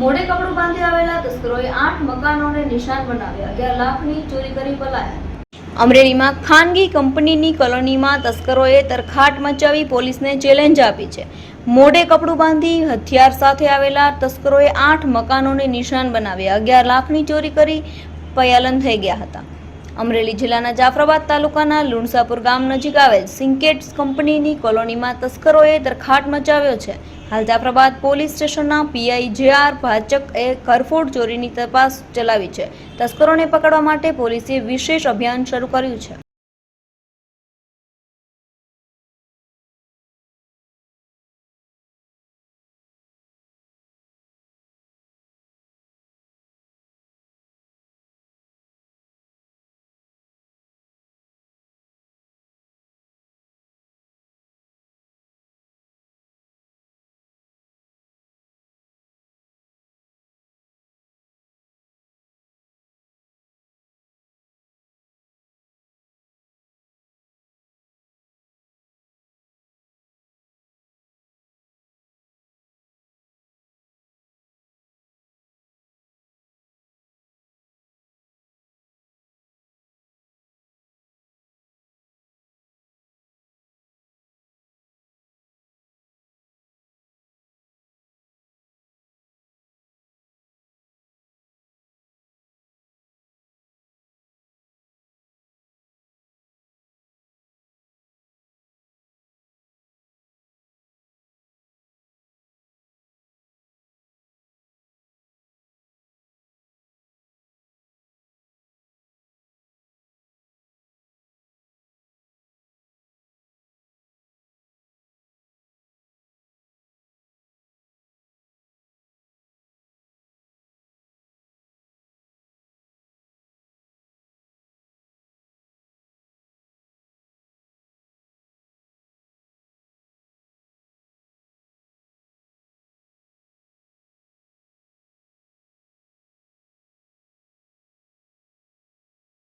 મોઢે કપડું બાંધી આવેલા તસ્કરોએ આઠ મકાનોને નિશાન બનાવ્યા. અગિયાર લાખની ચોરી કરી પલાયા અમરેલીમાં ખાનગી કંપનીની કોલોનીમાં તસ્કરોએ તરખાટ મચાવી પોલીસને ચેલેન્જ આપી છે. મોઢે કપડું બાંધી હથિયાર સાથે આવેલા તસ્કરોએ આઠ મકાનોને નિશાન બનાવ્યા. અગિયાર લાખની ચોરી કરી પયાલન થઈ ગયા હતા. અમરેલી જિલ્લાના જાફરાબાદ તાલુકાના લુણસાપુર ગામ નજીક આવેલ સિંકેટ્સ કંપનીની કોલોનીમાં તસ્કરોએ તરખાટ મચાવ્યો છે. હાલ જાફરાબાદ પોલીસ સ્ટેશનના પીઆઈ જે આર ભાચકએ કરફોડ ચોરીની તપાસ ચલાવી છે. તસ્કરોને પકડવા માટે પોલીસે વિશેષ અભિયાન શરૂ કર્યું છે.